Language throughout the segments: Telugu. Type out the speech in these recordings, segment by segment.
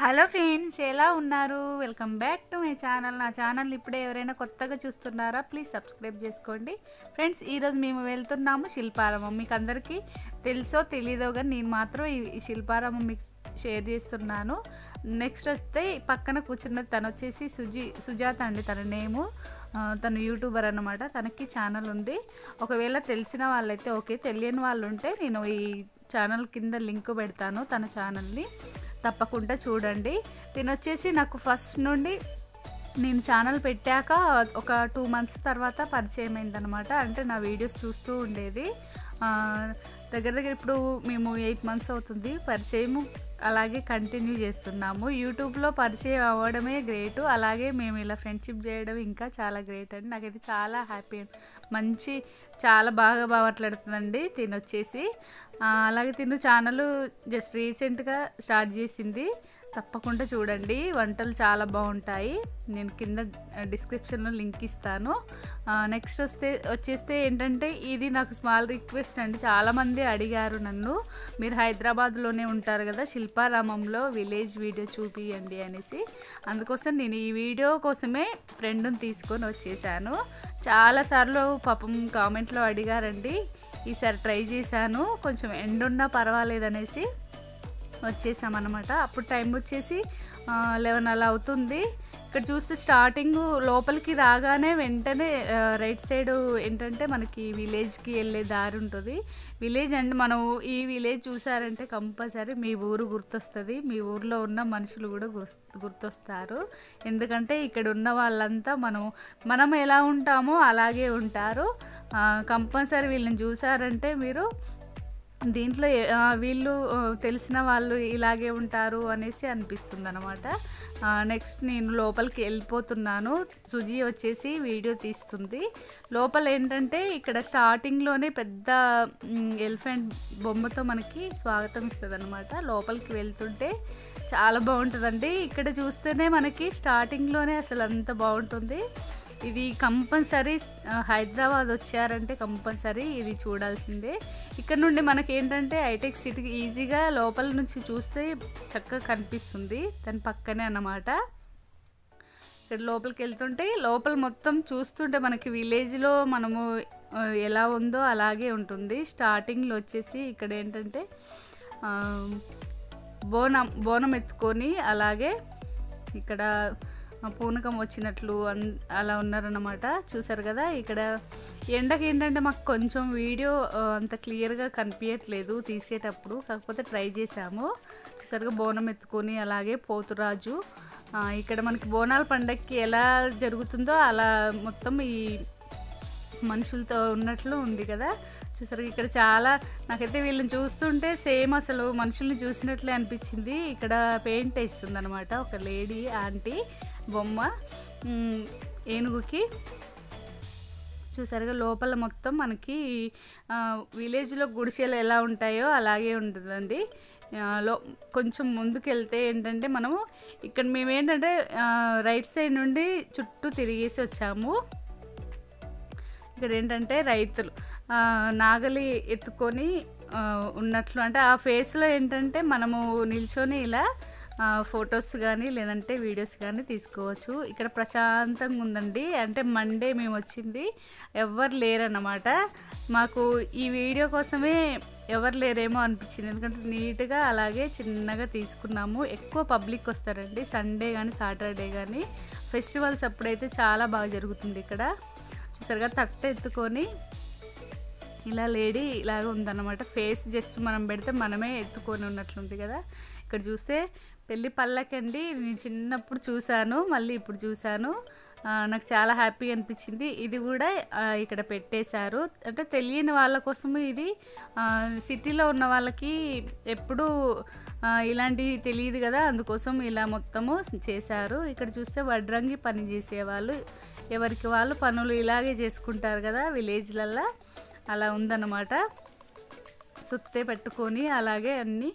హలో ఫ్రెండ్స్ ఎలా ఉన్నారు? Welcome back to my channel. నా ఛానల్ ఇప్పుడే ఎవరైనా కొత్తగా చూస్తున్నారా ప్లీజ్ సబ్స్క్రైబ్ చేసుకోండి. ఫ్రెండ్స్ ఈరోజు మేము వెళ్తున్నాము శిల్పారామం. మీకు అందరికీ తెలుసో తెలీదో కానీ నేను మాత్రం ఈ శిల్పారామం మీకు షేర్ చేస్తున్నాను. నెక్స్ట్ వస్తే పక్కన కూర్చున్నది తను వచ్చేసి సుజి సుజాత అండి. తన నేము తను యూట్యూబర్ అనమాట తనకి ఛానల్ ఉంది. ఒకవేళ తెలిసిన వాళ్ళైతే ఓకే తెలియని వాళ్ళు ఉంటే నేను ఈ ఛానల్ కింద లింక్ పెడతాను తన ఛానల్ని. తప్పకుండా చూడండి. తినొచ్చేసి నాకు ఫస్ట్ నుండి నేను ఛానల్ పెట్టాక ఒక టూ మంత్స్ తర్వాత పరిచయం అయిందనమాట అంటే నా వీడియోస్ చూస్తూ ఉండేది. దగ్గర దగ్గర ఇప్పుడు మేము ఎయిట్ మంత్స్ అవుతుంది పరిచయం అలాగే కంటిన్యూ చేస్తున్నాము. యూట్యూబ్లో పరిచయం అవ్వడమే గ్రేట్. అలాగే మేము ఇలా ఫ్రెండ్షిప్ చేయడం ఇంకా చాలా గ్రేట్ అండి. నాకైతే చాలా హ్యాపీ మంచి చాలా బాగా బాగా మాట్లాడుతుందండి తిను వచ్చేసి అలాగే తిను ఛానల్ జస్ట్ రీసెంట్గా స్టార్ట్ చేసింది. తప్పకుండా చూడండి. వంటలు చాలా బాగుంటాయి. నేను కింద డిస్క్రిప్షన్లో లింక్ ఇస్తాను. నెక్స్ట్ వస్తే వచ్చేస్తే ఏంటంటే ఇది నాకు స్మాల్ రిక్వెస్ట్ అండి. చాలామంది అడిగారు నన్ను మీరు హైదరాబాద్లోనే ఉంటారు కదా శిల్పారామంలో విలేజ్ వీడియో చూపియండి అనేసి. అందుకోసం నేను ఈ వీడియో కోసమే ఫ్రెండ్ని తీసుకొని వచ్చేసాను. చాలాసార్లు పాపం కామెంట్లో అడిగారండి. ఈసారి ట్రై చేశాను కొంచెం ఎండున్నా పర్వాలేదనేసి వచ్చేసామన్నమాట. అప్పుడు టైం వచ్చేసి లెవెన్ అలా అవుతుంది. ఇక్కడ చూస్తే స్టార్టింగ్ లోపలికి రాగానే వెంటనే రైట్ సైడ్ ఏంటంటే మనకి విలేజ్కి వెళ్ళే దారి ఉంటుంది. విలేజ్ అండ్ మనం ఈ విలేజ్ చూసారంటే కంపల్సరీ మీ ఊరు గుర్తొస్తుంది. మీ ఊర్లో ఉన్న మనుషులు కూడా గుర్తొస్తారు. ఎందుకంటే ఇక్కడ ఉన్న వాళ్ళంతా మనం మనం ఎలా ఉంటామో అలాగే ఉంటారు. కంపల్సరీ వీళ్ళని చూసారంటే మీరు దీంట్లో వీళ్ళు తెలిసిన వాళ్ళు ఇలాగే ఉంటారు అనేసి అనిపిస్తుంది అనమాట నెక్స్ట్ నేను లోపలికి వెళ్ళిపోతున్నాను. సుజీ వచ్చేసి వీడియో తీస్తుంది. లోపల ఏంటంటే ఇక్కడ స్టార్టింగ్లోనే పెద్ద ఎలిఫెంట్ బొమ్మతో మనకి స్వాగతం ఇస్తుంది అనమాట లోపలికి వెళ్తుంటే చాలా బాగుంటుందండి. ఇక్కడ చూస్తేనే మనకి స్టార్టింగ్లోనే అసలు అంత బాగుంటుంది. ఇది కంపల్సరీ హైదరాబాద్ వచ్చారంటే కంపల్సరీ ఇది చూడాల్సిందే. ఇక్కడ నుండి మనకి ఏంటంటే హైటెక్ సిటీకి ఈజీగా లోపల నుంచి చూస్తే చక్కగా కనిపిస్తుంది. దాని పక్కనే అన్నమాట. ఇక్కడ లోపలికి వెళ్తుంటే లోపల మొత్తం చూస్తుంటే మనకి విలేజ్లో మనము ఎలా ఉందో అలాగే ఉంటుంది. స్టార్టింగ్లో వచ్చేసి ఇక్కడ ఏంటంటే బోనం బోనం ఎత్తుకొని అలాగే ఇక్కడ పూనకం వచ్చినట్లు అన్ అలా ఉన్నారన్నమాట. చూసారు కదా ఇక్కడ ఎండకి ఏంటంటే మాకు కొంచెం వీడియో అంత క్లియర్గా కనిపించట్లేదు తీసేటప్పుడు. కాకపోతే ట్రై చేసాము చూసారుగా బోనం ఎత్తుకొని అలాగే పోతురాజు ఇక్కడ మనకి బోనాల పండగకి ఎలా జరుగుతుందో అలా మొత్తం ఈ మనుషులతో ఉన్నట్లు ఉంది కదా. చూసారు ఇక్కడ చాలా నాకైతే వీళ్ళని చూస్తుంటే సేమ్ అసలు మనుషుల్ని చూసినట్లే అనిపించింది. ఇక్కడ పెయింట్ వేస్తుంది అనమాట ఒక లేడీ ఆంటీ. బొమ్మ ఏనుగుకి. చూసారుగా లోపల మొత్తం మనకి విలేజ్లో గుడిసెలు ఎలా ఉంటాయో అలాగే ఉంటుందండి. లో కొంచెం ముందుకెళ్తే ఏంటంటే మనము ఇక్కడ మేము ఏంటంటే రైట్ సైడ్ నుండి చుట్టూ తిరిగేసి వచ్చాము. ఇక్కడ ఏంటంటే రైతులు నాగలి ఎత్తుకొని ఉన్నట్లు. అంటే ఆ ఫేస్లో ఏంటంటే మనము నిల్చొని ఇలా ఫొటోస్ కానీ లేదంటే వీడియోస్ కానీ తీసుకోవచ్చు. ఇక్కడ ప్రశాంతంగా ఉందండి. అంటే మండే మేము వచ్చింది. ఎవరు లేరన్నమాట. మాకు ఈ వీడియో కోసమే ఎవరు లేరేమో అనిపించింది. ఎందుకంటే నీట్గా అలాగే చిన్నగా తీసుకున్నాము. ఎక్కువ పబ్లిక్ వస్తారండి. సండే కానీ సాటర్డే కానీ ఫెస్టివల్స్ అప్పుడైతే చాలా బాగా జరుగుతుంది ఇక్కడ. చూసారుగా తట్ట ఎత్తుకొని ఇలా లేడీ ఇలాగ ఉందన్నమాట. ఫేస్ జస్ట్ మనం పెడితే మనమే ఎత్తుకొని ఉన్నట్లుంది కదా. ఇక్కడ చూస్తే పెళ్ళి పల్లకండి. నేను చిన్నప్పుడు చూశాను మళ్ళీ ఇప్పుడు చూశాను. నాకు చాలా హ్యాపీ అనిపించింది. ఇది కూడా ఇక్కడ పెట్టేశారు. అంటే తెలియని వాళ్ళ కోసం ఇది. సిటీలో ఉన్న వాళ్ళకి ఎప్పుడూ ఇలాంటివి తెలియదు కదా. అందుకోసం ఇలా మొత్తము చేశారు. ఇక్కడ చూస్తే వడ్రంగి పని చేసేవాళ్ళు. ఎవరికి వాళ్ళు పనులు ఇలాగే చేసుకుంటారు కదా విలేజ్లల్లో. అలా ఉందన్నమాట. సుత్తే పెట్టుకొని అలాగే అన్నీ.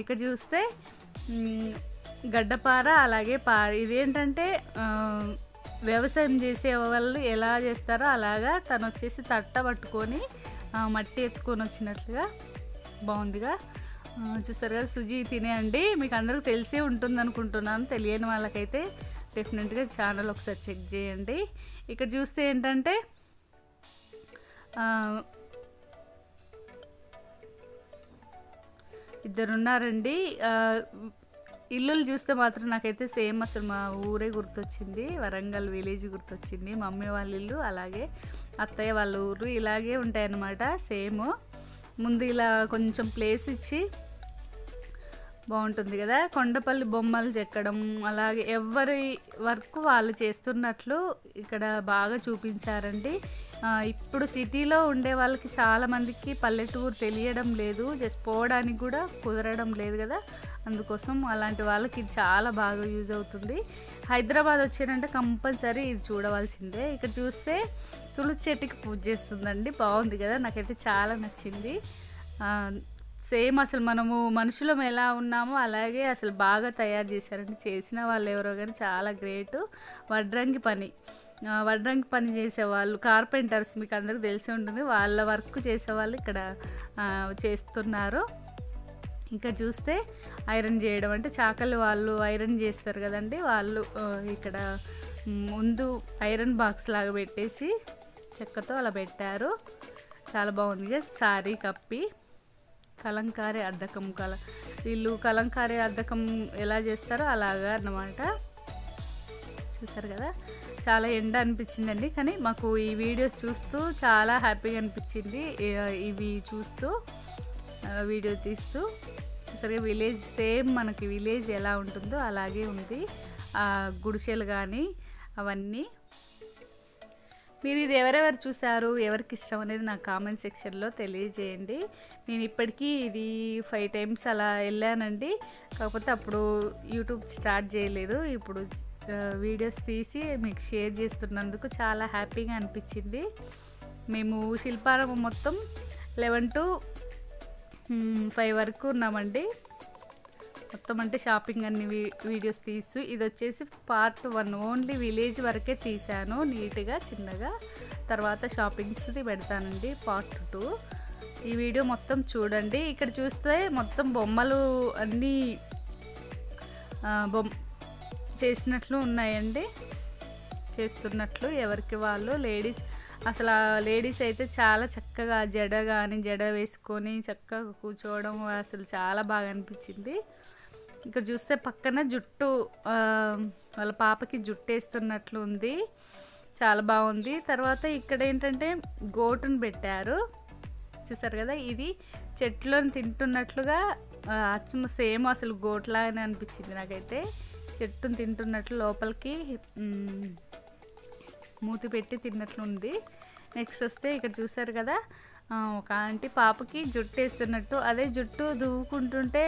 ఇక్కడ చూస్తే గడ్డపార అలాగే పార. ఇదేంటంటే వ్యవసాయం చేసే వాళ్ళు ఎలా చేస్తారో అలాగా తను వచ్చేసి తట్ట పట్టుకొని మట్టి ఎత్తుకొని వచ్చినట్లుగా బాగుందిగా. ఆ, చూసారు కదా సుజీ తినేయండి మీకు అందరికి తెలిసే ఉంటుంది అనుకుంటున్నాను తెలియని వాళ్ళకైతే డెఫినెట్గా ఛానల్ ఒకసారి చెక్ చేయండి. ఇక్కడ చూస్తే ఏంటంటే ఇద్దరు ఉన్నారండి ఇల్లులు చూస్తే మాత్రం నాకైతే సేమ్ అసలు మా ఊరే గుర్తొచ్చింది. వరంగల్ విలేజ్ గుర్తొచ్చింది. మమ్మీ వాళ్ళ ఇల్లు అలాగే అత్తయ్య వాళ్ళ ఊరు ఇలాగే ఉంటాయన్నమాట సేమ్. ముందు ఇలా కొంచెం ప్లేస్ ఇచ్చి బాగుంటుంది కదా. కొండపల్లి బొమ్మలు చెక్కడం అలాగే ఎవరి వర్క్ వాళ్ళు చేస్తున్నట్లు ఇక్కడ బాగా చూపించారండి. ఇప్పుడు సిటీలో ఉండే వాళ్ళకి చాలామందికి పల్లెటూరు తెలియడం లేదు. జస్ట్ పోవడానికి కూడా కుదరడం లేదు కదా. అందుకోసం అలాంటి వాళ్ళకి ఇది చాలా బాగా యూజ్ అవుతుంది. హైదరాబాద్ వచ్చారంటే కంపల్సరీ ఇది చూడవలసిందే. ఇక్కడ చూస్తే తులసి చెట్టుకి పూజ చేస్తుందండి. బాగుంది కదా. నాకైతే చాలా నచ్చింది. సేమ్ అసలు మనము మనుషులం ఎలా ఉన్నామో అలాగే అసలు బాగా తయారు చేశారండి. చేసిన వాళ్ళు ఎవరో కానీ చాలా గ్రేటు. వడ్రంగి పని. వడ్రంగి పని చేసేవాళ్ళు కార్పెంటర్స్ మీకు అందరికి తెలిసి ఉంటుంది. వాళ్ళ వర్క్ చేసేవాళ్ళు ఇక్కడ చేస్తున్నారు. ఇంకా చూస్తే ఐరన్ చేయడం అంటే చాకలి వాళ్ళు ఐరన్ చేస్తారు కదండి. వాళ్ళు ఇక్కడ ముందు ఐరన్ బాక్స్ లాగా పెట్టేసి చెక్కతో అలా పెట్టారు. చాలా బాగుంది కదా సారీ కప్పి. కలంకారీ అద్దకం కల వీళ్ళు కలంకారీ అద్దకం ఎలా చేస్తారో అలాగా అన్నమాట. చూసారు కదా? చాలా ఎండ అనిపించిందండి. కానీ మాకు ఈ వీడియోస్ చూస్తూ చాలా హ్యాపీగా అనిపించింది. ఇవి చూస్తూ వీడియో తీస్తూ. చూసారుగా విలేజ్ సేమ్ మనకి విలేజ్ ఎలా ఉంటుందో అలాగే ఉంది. ఆ గుడిసెలు కానీ అవన్నీ. మీరు ఇది ఎవరెవరు చూసారు ఎవరికి ఇష్టం అనేది నాకు కామెంట్ సెక్షన్లో తెలియజేయండి. నేను ఇప్పటికీ ఇది ఫైవ్ టైమ్స్ అలా వెళ్ళానండి. కాకపోతే అప్పుడు యూట్యూబ్ స్టార్ట్ చేయలేదు. ఇప్పుడు వీడియోస్ తీసి మీకు షేర్ చేస్తున్నందుకు చాలా హ్యాపీగా అనిపించింది. మేము శిల్పారామం మొత్తం లెవెన్ టు ఫైవ్ వరకు ఉన్నామండి. మొత్తం అంటే షాపింగ్ అన్ని వీ- వీడియోస్ తీసు ఇది వచ్చేసి పార్ట్ వన్ ఓన్లీ విలేజ్ వరకే తీశాను నీట్గా చిన్నగా. తర్వాత షాపింగ్స్ది పెడతానండి పార్ట్ టూ. ఈ వీడియో మొత్తం చూడండి. ఇక్కడ చూస్తే మొత్తం బొమ్మలు అన్నీ బొమ్మ చేసినట్లు ఉన్నాయండి. చేస్తున్నట్లు ఎవరికి వాళ్ళు లేడీస్ అసలు లేడీస్ అయితే చాలా చక్కగా జడ కానీ జడ వేసుకొని చక్కగా కూర్చోవడం అసలు చాలా బాగా అనిపించింది. ఇక్కడ చూస్తే పక్కన జుట్టు వాళ్ళ పాపకి జుట్టు వేస్తున్నట్లు ఉంది. చాలా బాగుంది. తర్వాత ఇక్కడ ఏంటంటే గోటును పెట్టారు. చూసారు కదా ఇది చెట్లను తింటున్నట్లుగా ఆ, సేమ్ అసలు గోట్లాగానే అనిపించింది నాకైతే. చెట్టును తింటున్నట్లు లోపలికి మూతి పెట్టి తిన్నట్లు ఉంది నెక్స్ట్ వస్తే ఇక్కడ చూసారు కదా ఒక ఆంటీ పాపకి జుట్టు వేస్తున్నట్టు. అదే జుట్టు దువ్వుకుంటుంటే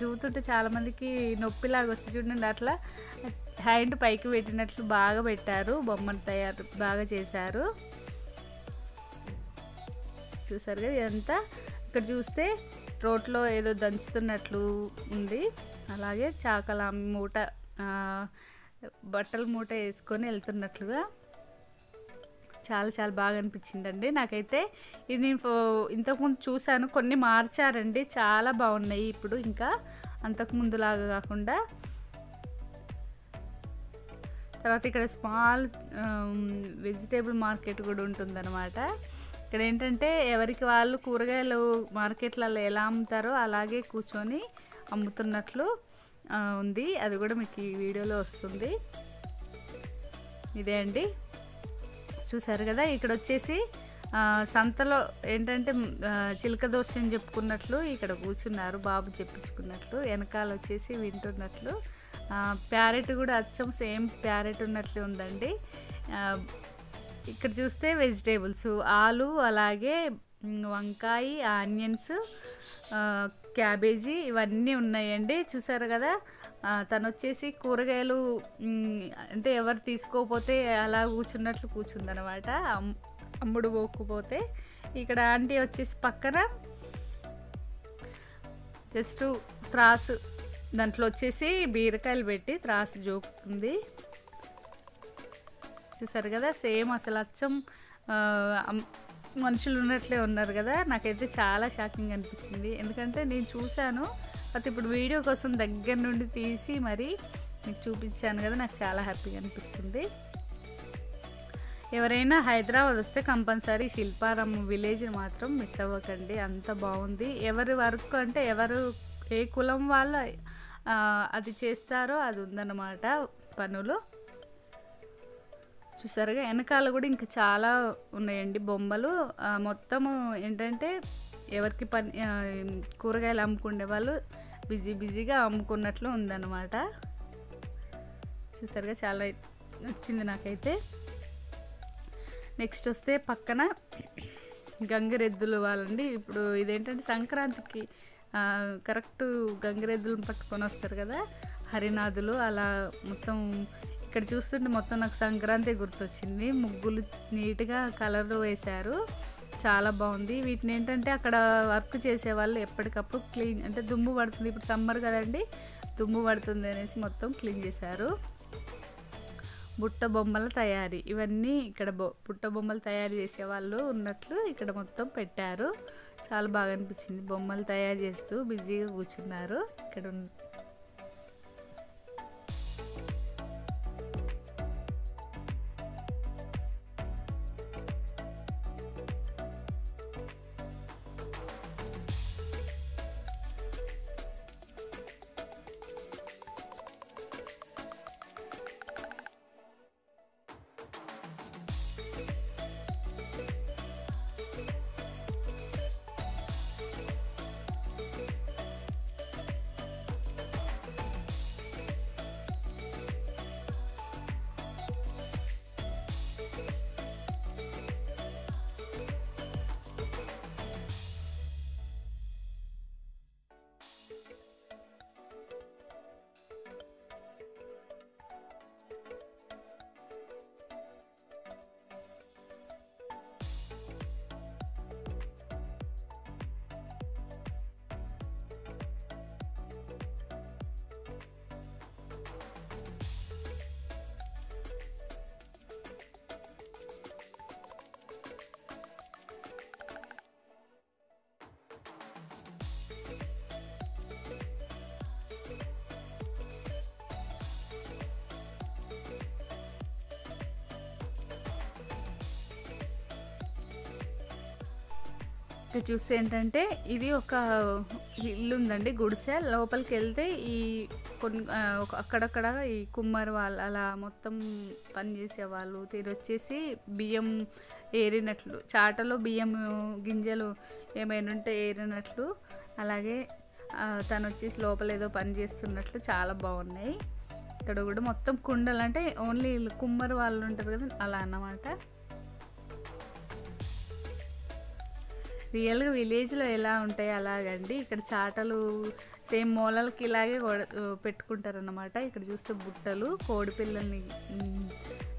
దువ్వుతుంటే చాలామందికి నొప్పిలాగా వస్తుంది చూడండి అట్లా. హ్యాండ్ పైకి పెట్టినట్లు బాగా పెట్టారు బొమ్మను తయారు బాగా చేశారు. చూసారు కదా ఇదంతా? ఇక్కడ చూస్తే రోడ్లో ఏదో దంచుతున్నట్లు ఉంది. అలాగే చాకల మూట బట్టల మూట వేసుకొని వెళ్తున్నట్లుగా చాలా చాలా బాగా అనిపించిందండి. నాకైతే ఇది నేను ఫో- ఇంతకుముందు చూశాను కొన్ని మార్చారండి. చాలా బాగున్నాయి ఇప్పుడు ఇంకా. అంతకుముందులాగా కాకుండా తర్వాత ఇక్కడ స్మాల్ వెజిటేబుల్ మార్కెట్ కూడా ఉంటుందన్నమాట. ఇక్కడ ఏంటంటే ఎవరికి వాళ్ళు కూరగాయలు మార్కెట్లలో ఎలా అమ్ముతారో అలాగే కూర్చొని అమ్ముతున్నట్లు ఉంది. అది కూడా మీకు ఈ వీడియోలో వస్తుంది. ఇదే అండి. చూసారు కదా ఇక్కడ వచ్చేసి సంతలో ఏంటంటే చిలక దోశ అని చెప్పుకున్నట్లు ఇక్కడ కూర్చున్నారు. బాబు చెప్పించుకున్నట్లు వెనకాల వచ్చేసి వింటున్నట్లు. ప్యారెట్ కూడా అచ్చం సేమ్ ప్యారెట్ ఉన్నట్లు ఉందండి. ఇక్కడ చూస్తే వెజిటేబుల్స్ ఆలు అలాగే వంకాయ ఆనియన్స్ క్యాబేజీ ఇవన్నీ ఉన్నాయండి. చూసారు కదా? తను వచ్చేసి కూరగాయలు అంటే ఎవరు తీసుకోకపోతే అలా కూర్చున్నట్లు కూర్చుందనమాట అమ్ముడు పోకపోతే ఇక్కడ ఆంటీ వచ్చేసి పక్కన జస్ట్ త్రాసు దాంట్లో వచ్చేసి బీరకాయలు పెట్టి త్రాసు జోకుతుంది. చూసారు కదా? సేమ్ అసలు అచ్చం మనుషులు ఉన్నట్లే ఉన్నారు కదా. నాకైతే చాలా షాకింగ్ అనిపించింది. ఎందుకంటే నేను చూశాను. అది ఇప్పుడు వీడియో కోసం దగ్గర నుండి తీసి మరి మీకు చూపించాను కదా. నాకు చాలా హ్యాపీగా అనిపిస్తుంది. ఎవరైనా హైదరాబాద్ వస్తే కంపల్సరీ శిల్పారామం విలేజ్ మాత్రం మిస్ అవ్వకండి. అంత బాగుంది. ఎవరి వర్క్ అంటే ఎవరు ఏ కులం వాళ్ళ అది చేస్తారో అది ఉందన్నమాట పనులు. చూసారుగా వెనకాల కూడా ఇంకా చాలా ఉన్నాయండి బొమ్మలు. మొత్తము ఏంటంటే ఎవరికి పని కూరగాయలు అమ్ముకునే వాళ్ళు బిజీ బిజీగా అమ్ముకున్నట్లు ఉందన్నమాట. చూసారుగా చాలా నచ్చింది నాకైతే. నెక్స్ట్ వస్తే పక్కన గంగిరెద్దులు వాళ్ళండి. ఇప్పుడు ఇదేంటంటే సంక్రాంతికి కరెక్ట్ గంగిరెద్దులను పట్టుకొని వస్తారు కదా హరినాథులు అలా మొత్తం ఇక్కడ చూస్తుంటే మొత్తం నాకు సంక్రాంతి గుర్తొచ్చింది. ముగ్గులు నీట్గా కలర్ వేశారు. చాలా బాగుంది. వీటిని ఏంటంటే అక్కడ వర్క్ చేసే వాళ్ళు ఎప్పటికప్పుడు క్లీన్ అంటే దుమ్ము పడుతుంది. ఇప్పుడు సమ్మర్ కదండి దుమ్ము పడుతుంది అనేసి మొత్తం క్లీన్ చేశారు. బుట్ట బొమ్మల తయారీ. ఇవన్నీ ఇక్కడ బొ బుట్ట బొమ్మలు తయారు చేసే వాళ్ళు ఉన్నట్లు ఇక్కడ మొత్తం పెట్టారు. చాలా బాగా అనిపించింది. బొమ్మలు తయారు చేస్తూ బిజీగా కూర్చున్నారు. ఇక్కడ ఇక్కడ చూస్తే ఏంటంటే ఇది ఒక ఇల్లు ఉందండి గుడిసె లోపలికి వెళ్తే ఈ కొన్ని అక్కడక్కడ ఈ కుమ్మరి వాళ్ళు అలా మొత్తం పని చేసే వాళ్ళు తీరు వచ్చేసి బియ్యం ఏరినట్లు చాటలో బియ్యం గింజలు ఏమైనా ఉంటే ఏరినట్లు అలాగే తను వచ్చేసి లోపల ఏదో పని చేస్తున్నట్లు చాలా బాగున్నాయి ఇక్కడ కూడా మొత్తం కుండలు అంటే ఓన్లీ కుమ్మరి వాళ్ళు ఉంటారు కదా అలా అన్నమాట. రియల్గా విలేజ్లో ఎలా ఉంటాయి అలాగండి. ఇక్కడ చాటలు సేమ్ మూలలకి ఇలాగే పెట్టుకుంటారన్నమాట. ఇక్కడ చూస్తే బుట్టలు కోడి పిల్లల్ని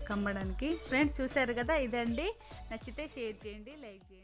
కమ్మడానికి. ఫ్రెండ్స్ చూశారు కదా ఇదండి. నచ్చితే షేర్ చేయండి లైక్ చేయండి.